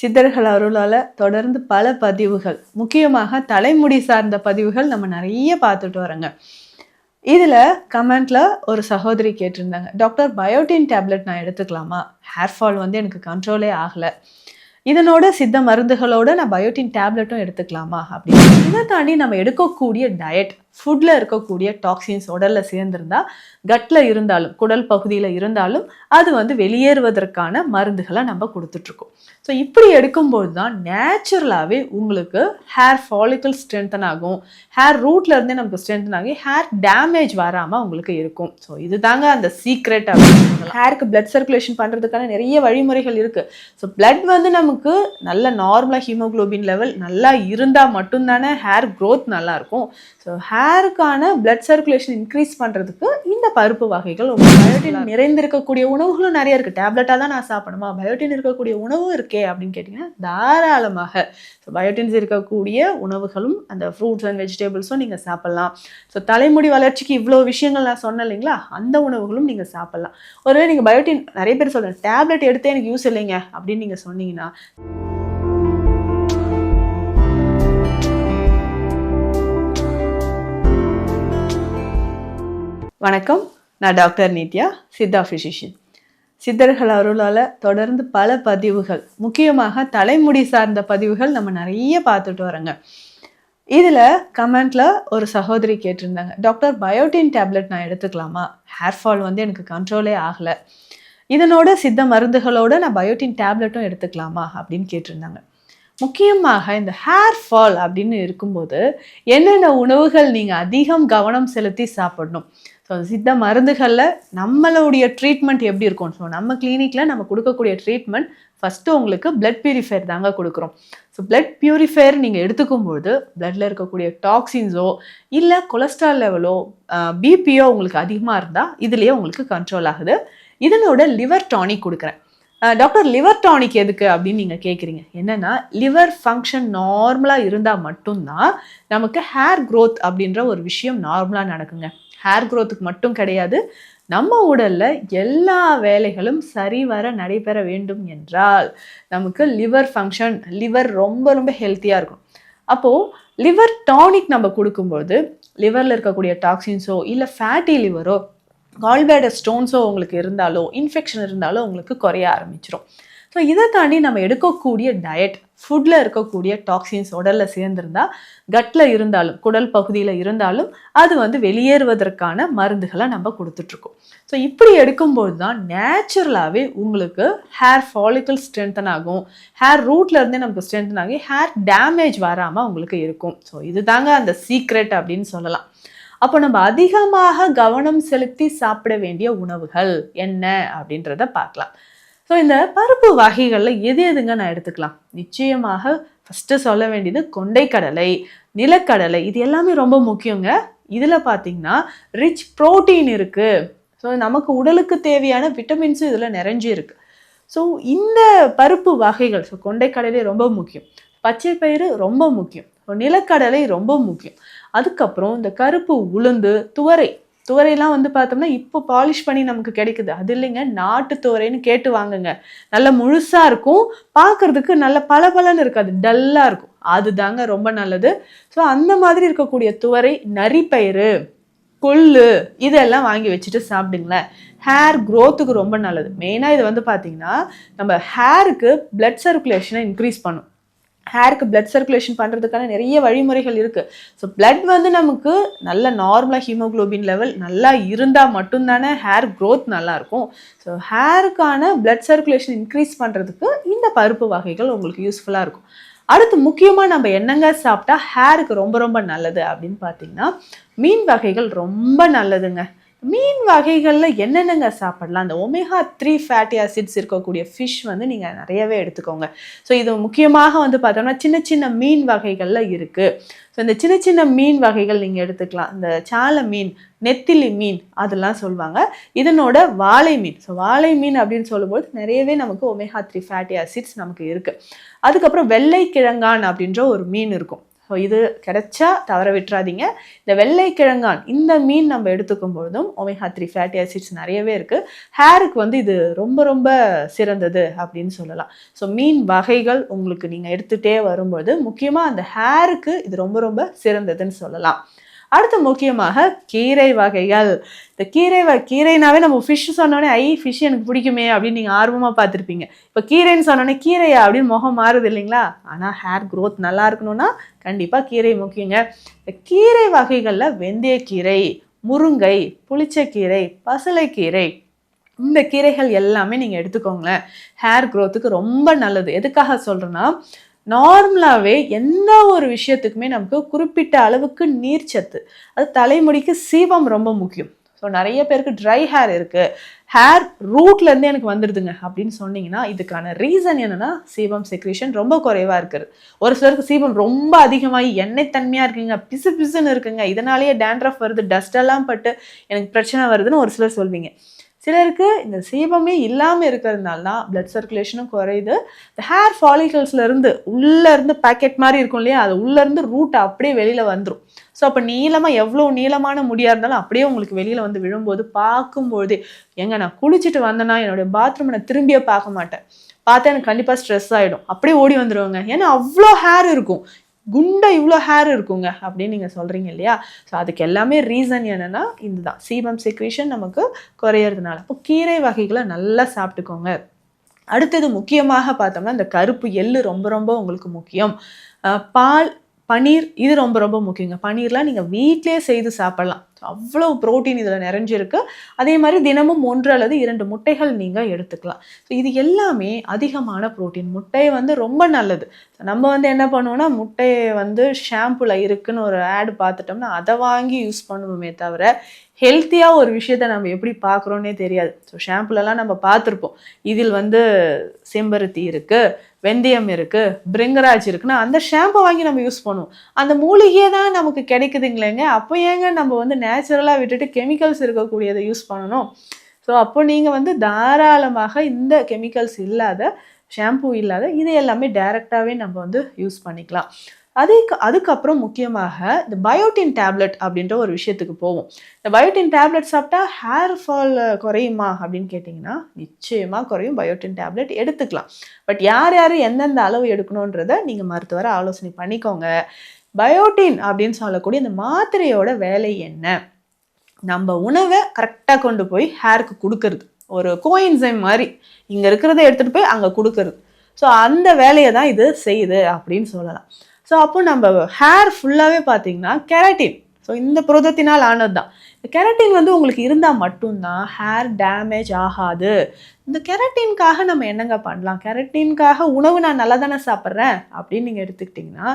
சித்தர்கள் அருளால் தொடர்ந்து பல பதிவுகள் முக்கியமாக தலைமுடி சார்ந்த பதிவுகள் நம்ம நிறைய பார்த்துட்டு வரோங்க. இதில் கமெண்ட்டில் ஒரு சகோதரி கேட்டிருந்தாங்க டாக்டர் பயோட்டின் டேப்லெட் நான் எடுத்துக்கலாமா? ஹேர் ஃபால் வந்து எனக்கு கண்ட்ரோலே ஆகலை. இதனோட சித்த மருந்துகளோட நான் பயோட்டின் டேப்லெட்டும் எடுத்துக்கலாமா? அப்படின்னு. இதை தாண்டி நம்ம எடுக்கக்கூடிய டயட் ஃபுட்டில் இருக்கக்கூடிய டாக்ஸின்ஸ் உடலில் சேர்ந்துருந்தா கட்டில் இருந்தாலும் குடல் பகுதியில் இருந்தாலும் அது வந்து வெளியேறுவதற்கான மருந்துகளை நம்ம கொடுத்துட்ருக்கோம். ஸோ இப்படி எடுக்கும்போது தான் நேச்சுரலாகவே உங்களுக்கு ஹேர் ஃபாலிக்கல் ஸ்ட்ரென்தன் ஆகும். ஹேர் ரூட்லேருந்தே நமக்கு ஸ்ட்ரென்தன் ஆகி ஹேர் டேமேஜ் வராமல் உங்களுக்கு இருக்கும். ஸோ இதுதாங்க அந்த சீக்ரெட் அப்படின்னு ஹேருக்கு பிளட் சர்க்குலேஷன் பண்ணுறதுக்கான நிறைய வழிமுறைகள் இருக்குது ஸோ பிளட் வந்து நமக்கு நல்ல நார்மலாக ஹீமோகுளோபின் லெவல் நல்லா இருந்தால் மட்டும்தானே ஹேர் க்ரோத் நல்லாயிருக்கும் ஸோ ஹேர் ஹேருக்கான பிளட் சர்க்குலேஷன் இன்க்ரீஸ் பண்ணுறதுக்கு இந்த பருப்பு வகைகள் பயோட்டின் நிறைந்திருக்கக்கூடிய உணவுகளும் நிறைய இருக்குது டேப்லெட்டாக தான் நான் சாப்பிடணுமா? பயோட்டின் இருக்கக்கூடிய உணவும் இருக்கே அப்படின்னு கேட்டிங்கன்னா தாராளமாக. ஸோ பயோட்டின்ஸ் இருக்கக்கூடிய உணவுகளும் அந்த ஃப்ரூட்ஸ் அண்ட் வெஜிடபிள்ஸும் நீங்கள் சாப்பிட்லாம். ஸோ தலைமுடி வளர்ச்சிக்கு இவ்வளோ விஷயங்கள் நான் சொன்னேன் இல்லைங்களா? அந்த உணவுகளும் நீங்கள் சாப்பிட்லாம். ஒருவேளை நீங்கள் பயோட்டின் நிறைய பேர் சொல்கிறேன் டேப்லெட் எடுத்தே எனக்கு யூஸ் இல்லைங்க அப்படின்னு நீங்கள் சொன்னீங்கன்னா. வணக்கம். நான் டாக்டர் நித்யா சித்தா ஃபிசிஷியன் சித்தர்கள் அருளால் தொடர்ந்து பல பதிவுகள் முக்கியமாக தலைமுடி சார்ந்த பதிவுகள் நம்ம நிறைய பார்த்துட்டு வரோங்க. இதில் கமெண்டில் ஒரு சகோதரி கேட்டிருந்தாங்க டாக்டர் பயோட்டின் டேப்லெட் நான் எடுத்துக்கலாமா? ஹேர் ஃபால் வந்து எனக்கு கண்ட்ரோலே ஆகலை. இதனோட சித்த மருந்துகளோட நான் பயோட்டின் டேப்லெட்டும் எடுத்துக்கலாமா? அப்படின்னு கேட்டிருந்தாங்க. முக்கியமாக இந்த ஹேர் ஃபால் அப்படின்னு இருக்கும்போது என்னென்ன உணவுகள் நீங்கள் அதிகம் கவனம் செலுத்தி சாப்பிடணும்? ஸோ சித்த மருந்துகளில் நம்மளுடைய ட்ரீட்மெண்ட் எப்படி இருக்கும்? ஸோ நம்ம கிளினிக்கில் நம்ம கொடுக்கக்கூடிய ட்ரீட்மெண்ட் ஃபஸ்ட்டு உங்களுக்கு பிளட் பியூரிஃபையர் தாங்க கொடுக்குறோம். ஸோ பிளட் பியூரிஃபையர் நீங்கள் எடுத்துக்கும்போது பிளட்டில் இருக்கக்கூடிய டாக்ஸின்ஸோ இல்லை கொலஸ்ட்ரால் லெவலோ பிபியோ உங்களுக்கு அதிகமாக இருந்தால் இதுலேயே உங்களுக்கு கண்ட்ரோல் ஆகுது. இதனோட லிவர் டானிக் கொடுக்குறேன். டாக்டர் லிவர் டானிக் எதுக்கு அப்படின்னு நீங்கள் கேட்குறீங்க என்னென்னா லிவர் ஃபங்க்ஷன் நார்மலாக இருந்தால் மட்டும்தான் நமக்கு ஹேர் க்ரோத் அப்படின்ற ஒரு விஷயம் நார்மலாக நடக்குங்க. ஹேர் க்ரோத்துக்கு மட்டும் கிடையாது. நம்ம உடலில் எல்லா வேலைகளும் சரிவர நடைபெற வேண்டும் என்றால் நமக்கு லிவர் ஃபங்க்ஷன் லிவர் ரொம்ப ரொம்ப ஹெல்த்தியாக இருக்கும். அப்போது லிவர் டானிக் நம்ம கொடுக்கும்போது லிவரில் இருக்கக்கூடிய டாக்ஸின்ஸோ இல்லை ஃபேட்டி லிவரோ கால்பேடர் ஸ்டோன்ஸோ உங்களுக்கு இருந்தாலோ இன்ஃபெக்ஷன் இருந்தாலோ உங்களுக்கு குறைய ஆரம்பிச்சிடும் ஸோ இதை தாண்டி நம்ம எடுக்கக்கூடிய டயட் ஃபுட்டில் இருக்கக்கூடிய டாக்ஸின்ஸ் உடலில் சேர்ந்திருந்தா கட்டில் இருந்தாலும் குடல் பகுதியில் இருந்தாலும் அது வந்து வெளியேறுவதற்கான மருந்துகளை நம்ம கொடுத்துட்ருக்கோம். ஸோ இப்படி எடுக்கும்போது தான் நேச்சுரலாகவே உங்களுக்கு ஹேர் ஃபாலிக்கல் ஸ்ட்ரென்தன் ஆகும். ஹேர் ரூட்லேருந்தே நமக்கு ஸ்ட்ரென்தன் ஆகி ஹேர் டேமேஜ் வராமல் உங்களுக்கு இருக்கும். ஸோ இதுதாங்க அந்த சீக்ரெட் அப்படின்னு சொல்லலாம். அப்போ நம்ம அதிகமாக கவனம் செலுத்தி சாப்பிட வேண்டிய உணவுகள் என்ன அப்படின்றத பார்க்கலாம். ஸோ இந்த பருப்பு வகைகளில் எது எதுங்க நான் எடுத்துக்கலாம்? நிச்சயமாக ஃபஸ்ட்டு சொல்ல வேண்டியது கொண்டைக்கடலை நிலக்கடலை. இது எல்லாமே ரொம்ப முக்கியங்க. இதில் பார்த்தீங்கன்னா ரிச் ப்ரோட்டீன் இருக்குது ஸோ நமக்கு உடலுக்கு தேவையான விட்டமின்ஸும் இதில் நிறைஞ்சு இருக்குது ஸோ இந்த பருப்பு வகைகள் ஸோ கொண்டைக்கடலை ரொம்ப முக்கியம். பச்சை பயிறு ரொம்ப முக்கியம். நிலக்கடலை ரொம்ப முக்கியம். அதுக்கப்புறம் இந்த கருப்பு உளுந்து துவரை. துவரையெல்லாம் வந்து பார்த்தோம்னா இப்போ பாலிஷ் பண்ணி நமக்கு கிடைக்குது. அது இல்லைங்க நாட்டு துவரைன்னு கேட்டு வாங்குங்க. நல்ல முழுசாக இருக்கும். பார்க்குறதுக்கு நல்ல பளபளன்னு இருக்காது டல்லாக இருக்கும். அதுதாங்க ரொம்ப நல்லது. ஸோ அந்த மாதிரி இருக்கக்கூடிய துவரை நரிப்பயிறு கொள்ளு இதெல்லாம் வாங்கி வச்சுட்டு சாப்பிடுங்களேன். ஹேர் க்ரோத்துக்கு ரொம்ப நல்லது. மெயினாக இது வந்து பார்த்தீங்கன்னா நம்ம ஹேருக்கு பிளட் சர்க்குலேஷனை இன்க்ரீஸ் பண்ணும். ஹேருக்கு பிளட் சர்க்குலேஷன் பண்ணுறதுக்கான நிறைய வழிமுறைகள் இருக்குது ஸோ பிளட் வந்து நமக்கு நல்ல நார்மலாக ஹீமோகுளோபின் லெவல் நல்லா இருந்தால் மட்டும்தானே ஹேர் க்ரோத் நல்லாயிருக்கும் ஸோ ஹேருக்கான பிளட் சர்க்குலேஷன் இன்க்ரீஸ் பண்ணுறதுக்கு இந்த பருப்பு வகைகள் உங்களுக்கு யூஸ்ஃபுல்லாக இருக்கும். அடுத்து முக்கியமாக நம்ம என்னங்க சாப்பிட்டா ஹேருக்கு ரொம்ப ரொம்ப நல்லது அப்படின்னு பார்த்தீங்கன்னா மீன் வகைகள் ரொம்ப நல்லதுங்க. மீன் வகைகளில் என்னென்னங்க சாப்பிடலாம்? அந்த ஒமேகா த்ரீ ஃபேட்டி ஆசிட்ஸ் இருக்கக்கூடிய ஃபிஷ் வந்து நீங்கள் நிறையவே எடுத்துக்கோங்க. ஸோ இது முக்கியமாக வந்து பார்த்தோம்னா சின்ன சின்ன மீன் வகைகளில் இருக்குது ஸோ இந்த சின்ன சின்ன மீன் வகைகள் நீங்கள் எடுத்துக்கலாம். இந்த சாலை மீன் நெத்திலி மீன் அதெல்லாம் சொல்லுவாங்க இதனோட வாழை மீன். ஸோ வாழை மீன் அப்படின்னு சொல்லும்போது நிறையவே நமக்கு ஒமேகா த்ரீ ஃபேட்டி ஆசிட்ஸ் நமக்கு இருக்குது அதுக்கப்புறம் வெள்ளை கிழங்கான் அப்படின்ற ஒரு மீன் இருக்கும். ஸோ இது கிடைச்சா தவற விட்டுறாதீங்க. இந்த வெள்ளை கிழங்கான் இந்த மீன் நம்ம எடுத்துக்கும் பொழுதும் ஒமேஹா த்ரீ ஃபேட்டி ஆசிட்ஸ் நிறையவே இருக்குது ஹேருக்கு வந்து இது ரொம்ப ரொம்ப சிறந்தது அப்படின்னு சொல்லலாம். ஸோ மீன் வகைகள் உங்களுக்கு நீங்கள் எடுத்துகிட்டே வரும்போது முக்கியமாக அந்த ஹேருக்கு இது ரொம்ப ரொம்ப சிறந்ததுன்னு சொல்லலாம். அடுத்து முக்கியமாக கீரை வகைகள். இந்த கீரை வ கீரைனாவே நம்ம ஃபிஷ் சொன்னோடனே ஐ ஃபிஷ் எனக்கு பிடிக்குமே அப்படின்னு நீங்கள் ஆர்வமாக பார்த்துருப்பீங்க. இப்போ கீரைன்னு சொன்னோடனே கீரையா? அப்படின்னு முகம் மாறுது இல்லைங்களா? ஆனால் ஹேர் க்ரோத் நல்லா இருக்கணும்னா கண்டிப்பாக கீரை முக்கியங்க. இந்த கீரை வகைகளில் வெந்தயக்கீரை முருங்கை புளிச்சக்கீரை பசலைக்கீரை இந்த கீரைகள் எல்லாமே நீங்கள் எடுத்துக்கோங்களேன். ஹேர் க்ரோத்துக்கு ரொம்ப நல்லது. எதுக்காக சொல்கிறேன்னா நார்மலாகவே எந்த ஒரு விஷயத்துக்குமே நமக்கு குறிப்பிட்ட அளவுக்கு நீர்ச்சத்து. அது தலைமுடிக்கு சீபம் ரொம்ப முக்கியம். ஸோ நிறைய பேருக்கு ட்ரை ஹேர் இருக்குது ஹேர் ரூட்லேருந்து எனக்கு வந்துடுதுங்க அப்படின்னு சொன்னீங்கன்னா இதுக்கான ரீசன் என்னென்னா சீபம் செக்ரேஷன் ரொம்ப குறைவாக இருக்குது. ஒரு சிலருக்கு சீபம் ரொம்ப அதிகமாகி எண்ணெய் தன்மையாக இருக்குங்க பிசு பிசுன்னு இருக்குங்க. இதனாலேயே டேண்ட்ரஃப் வருது டஸ்டெல்லாம் பட்டு எனக்கு பிரச்சனை வருதுன்னு ஒரு சிலர் சொல்வீங்க. சிலருக்கு இந்த சீபமே இல்லாமல் இருக்கிறதுனால தான் பிளட் சர்க்குலேஷனும் குறையுது இந்த ஹேர் ஃபாலிகல்ஸ்லேருந்து உள்ளேருந்து பேக்கெட் மாதிரி இருக்கும் இல்லையா? அது உள்ளேருந்து ரூட் அப்படியே வெளியில் வந்துடும் ஸோ அப்போ நீளமாக எவ்வளோ நீளமான முடியாக இருந்தாலும் அப்படியே உங்களுக்கு வெளியில் வந்து விழும்போது பார்க்கும்போதே எங்க நான் குளிச்சுட்டு வந்தேன்னா என்னுடைய பாத்ரூமை நான் திரும்பியே பார்க்க மாட்டேன். பார்த்தா எனக்கு கண்டிப்பாக ஸ்ட்ரெஸ் ஆகிடும் அப்படியே ஓடி வந்துடுவாங்க ஏன்னா அவ்வளோ ஹேர் இருக்கும். குண்டை இவ்வளோ ஹேர் இருக்குங்க அப்படின்னு நீங்கள் சொல்கிறீங்க இல்லையா? ஸோ அதுக்கு எல்லாமே ரீசன் என்னென்னா இதுதான். சீபம் செக்ரேஷன் நமக்கு குறையிறதுனால. அப்போ கீரை வகைகளை நல்லா சாப்பிட்டுக்கோங்க. அடுத்தது முக்கியமாக பார்த்தோம்னா இந்த கருப்பு எள்ளு ரொம்ப ரொம்ப உங்களுக்கு முக்கியம். பால் பன்னீர் இது ரொம்ப ரொம்ப முக்கியங்க. பன்னீர்லாம் நீங்கள் வீட்டிலே செய்து சாப்பிட்லாம். அவ்வளோ ப்ரோட்டீன் இதில் நிறைஞ்சிருக்கு. அதே மாதிரி தினமும் ஒன்று அல்லது இரண்டு முட்டைகள் நீங்கள் எடுத்துக்கலாம். ஸோ இது எல்லாமே அதிகமான ப்ரோட்டீன் முட்டை வந்து ரொம்ப நல்லது. நம்ம வந்து என்ன பண்ணுவோம்னா முட்டையை வந்து ஷாம்புல இருக்குன்னு ஒரு ஆடு பார்த்துட்டோம்னா அதை வாங்கி யூஸ் பண்ணுவோமே தவிர ஹெல்த்தியாக ஒரு விஷயத்த நம்ம எப்படி பார்க்குறோன்னே தெரியாது. ஸோ ஷாம்புலலாம் நம்ம பார்த்துருப்போம். இதில் வந்து செம்பருத்தி இருக்குது வெந்தயம் இருக்குது பிரிங்கராஜ் இருக்குன்னா அந்த ஷாம்பை வாங்கி நம்ம யூஸ் பண்ணுவோம் அந்த மூலிகையே தான் நமக்கு கிடைக்குதுங்களேங்க. அப்போ ஏங்க நம்ம வந்து நேச்சுரலாக விட்டுட்டு கெமிக்கல்ஸ் இருக்கக்கூடியதை யூஸ் பண்ணணும். ஸோ அப்போ நீங்கள் வந்து தாராளமாக இந்த கெமிக்கல்ஸ் இல்லாத ஷாம்பு இல்லாத இது எல்லாமே டைரெக்டாகவே நம்ம வந்து யூஸ் பண்ணிக்கலாம். அதுக்கு அதுக்கப்புறம் முக்கியமாக இந்த பயோட்டின் டேப்லெட் அப்படின்ற ஒரு விஷயத்துக்கு போவோம். இந்த பயோட்டின் டேப்லெட் சாப்பிட்டா ஹேர் ஃபால் குறையுமா அப்படின்னு கேட்டிங்கன்னா நிச்சயமாக குறையும். பயோட்டின் டேப்லெட் எடுத்துக்கலாம். பட் யார் யார் எந்தெந்த அளவு எடுக்கணுன்றத நீங்கள் மருத்துவரை ஆலோசனை பண்ணிக்கோங்க. பயோட்டின் அப்படின்னு சொல்லக்கூடிய இந்த மாத்திரையோட வேலை என்ன? நம்ம உணவை கரெக்டாக கொண்டு போய் ஹேருக்கு கொடுக்கறது. ஒரு கோயின்சைம் மாதிரி இங்கே இருக்கிறத எடுத்துகிட்டு போய் அங்கே கொடுக்கறது. ஸோ அந்த வேலையை தான் இது செய்யுது அப்படின்னு சொல்லலாம். ஸோ அப்போ நம்ம ஹேர் ஃபுல்லாகவே பார்த்தீங்கன்னா கெரட்டின் ஸோ இந்த புரதத்தினால் ஆனது தான் கெரட்டின் வந்து உங்களுக்கு இருந்தால் மட்டும்தான் ஹேர் டேமேஜ் ஆகாது. இந்த கெரட்டின்காக நம்ம என்னங்க பண்ணலாம்? கெரட்டின்காக உணவு நான் நல்லா தானே சாப்பிட்றேன்? அப்படின்னு நீங்கள் எடுத்துக்கிட்டிங்கன்னா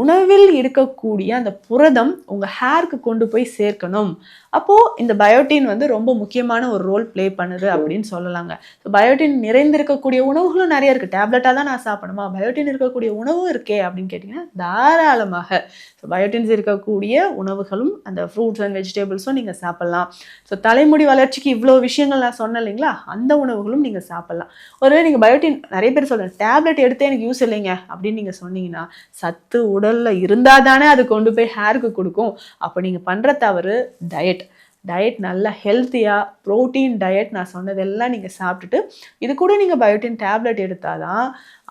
உணவில் இருக்கக்கூடிய அந்த புரதம் உங்கள் ஹேருக்கு கொண்டு போய் சேர்க்கணும். அப்போது இந்த பயோட்டின் வந்து ரொம்ப முக்கியமான ஒரு ரோல் ப்ளே பண்ணுது அப்படின்னு சொல்லலாங்க. ஸோ பயோட்டின் நிறைந்திருக்கக்கூடிய உணவுகளும் நிறைய இருக்குது டேப்லெட்டாக தான் நான் சாப்பிடணுமா? பயோட்டின் இருக்கக்கூடிய உணவும் இருக்கே அப்படின்னு கேட்டிங்கன்னா தாராளமாக. ஸோ பயோட்டின்ஸ் இருக்கக்கூடிய உணவுகளும் அந்த ஃப்ரூட்ஸ் அண்ட் வெஜிடபிள்ஸும் நீங்கள் சாப்பிட்லாம். ஸோ தலைமுடி வளர்ச்சிக்கு இவ்வளோ விஷயங்கள் நான் சொன்னேன் இல்லைங்களா? அந்த உணவுகளும் நீங்கள் சாப்பிட்லாம். ஒருவேளை நீங்கள் பயோட்டின் நிறைய பேர் சொல்கிறேன் டேப்லெட் எடுத்தே எனக்கு யூஸ் இல்லைங்க. அப்படின்னு நீங்கள் சொன்னீங்கன்னா சத்து உடலில் இருந்தால் தானே அது கொண்டு போய் ஹேருக்கு கொடுக்கும். அப்போ நீங்கள் பண்ணுற தவறு டயட் டயட் நல்லா ஹெல்த்தியாக ப்ரோட்டீன் டயட் நான் சொன்னதெல்லாம் நீங்கள் சாப்பிட்டுட்டு இது கூட நீங்கள் பயோட்டின் டேப்லெட் எடுத்தால் தான்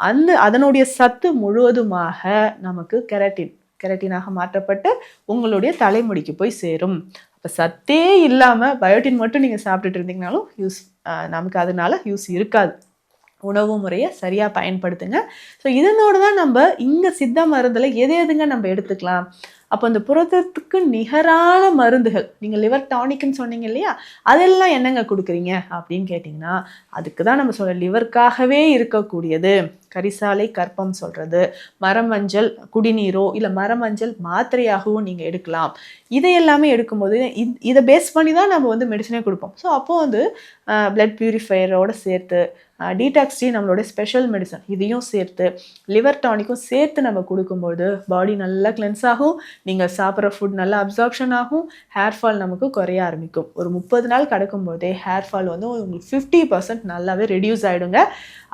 அந்த அதனுடைய சத்து முழுவதுமாக நமக்கு கெரட்டின் கெரட்டினாக மாற்றப்பட்டு உங்களுடைய தலைமுடிக்கு போய் சேரும். இப்போ சத்தே இல்லாமல் பயோட்டின் மட்டும் நீங்கள் சாப்பிட்டுட்டு இருந்தீங்கனாலும் யூஸ் நமக்கு அதனால யூஸ் இருக்காது. உணவு முறையை சரியாக பயன்படுத்துங்க. ஸோ இதனோடு தான் நம்ம இங்கே சித்த மருந்தில் எது எதுங்க நம்ம எடுத்துக்கலாம்? அப்போ அந்த புரதத்துக்கு நிகரான மருந்துகள் நீங்கள் லிவர் டானிக்னு சொன்னீங்க இல்லையா? அதெல்லாம் என்னங்க கொடுக்குறீங்க? அப்படின்னு கேட்டிங்கன்னா அதுக்கு தான் நம்ம சொல்ல லிவருக்காகவே இருக்கக்கூடியது. கரிசாலை கற்பம் சொல்கிறது மரமஞ்சள் குடிநீரோ இல்லை மரமஞ்சள் மாத்திரையாகவும் நீங்கள் எடுக்கலாம். இதை எல்லாமே எடுக்கும்போது இதை பேஸ் பண்ணி தான் நம்ம வந்து மெடிசனே கொடுப்போம். ஸோ அப்போது வந்து பிளட் பியூரிஃபையரோடு சேர்த்து டீடாக்ஸ் டீ நம்மளோட ஸ்பெஷல் மெடிசன் இதையும் சேர்த்து லிவர் டானிக்கும் சேர்த்து நம்ம கொடுக்கும்போது பாடி நல்லா கிளென்ஸ் ஆகும். நீங்கள் சாப்பிட்ற ஃபுட் நல்லா அப்சார்ப்ஷன் ஆகும். ஹேர் ஃபால் நமக்கு குறைய ஆரம்பிக்கும். ஒரு முப்பது நாள் கிடக்கும்போதே ஹேர் ஃபால் வந்து உங்களுக்கு ஃபிஃப்டி பர்சன்ட் நல்லாவே ரெடியூஸ் ஆகிடுங்க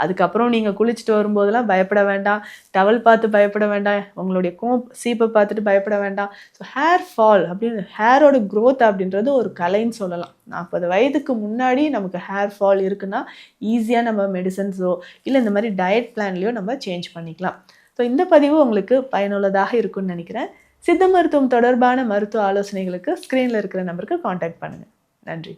அதுக்கப்புறம் நீங்கள் குளிச்சுட்டு வரும் வரும்போதெல்லாம் பயப்பட வேண்டாம். டவல் பார்த்து பயப்பட வேண்டாம். உங்களுடைய கோம் சீப்பை பார்த்துட்டு பயப்பட வேண்டாம். ஸோ ஹேர் ஃபால் அப்படின்னு ஹேரோட க்ரோத் அப்படின்றது ஒரு கலைன்னு சொல்லலாம். நாற்பது வயதுக்கு முன்னாடி நமக்கு ஹேர் ஃபால் இருக்குன்னா ஈஸியாக நம்ம மெடிசன்ஸோ இல்லை இந்த மாதிரி டயட் பிளான்லேயோ நம்ம சேஞ்ச் பண்ணிக்கலாம். ஸோ இந்த பதிவு உங்களுக்கு பயனுள்ளதாக இருக்கும்னு நினைக்கிறேன். சித்த மருத்துவம் தொடர்பான மருத்துவ ஆலோசனைகளுக்கு ஸ்க்ரீனில் இருக்கிற நம்பருக்கு காண்டாக்ட் பண்ணுங்கள் நன்றி.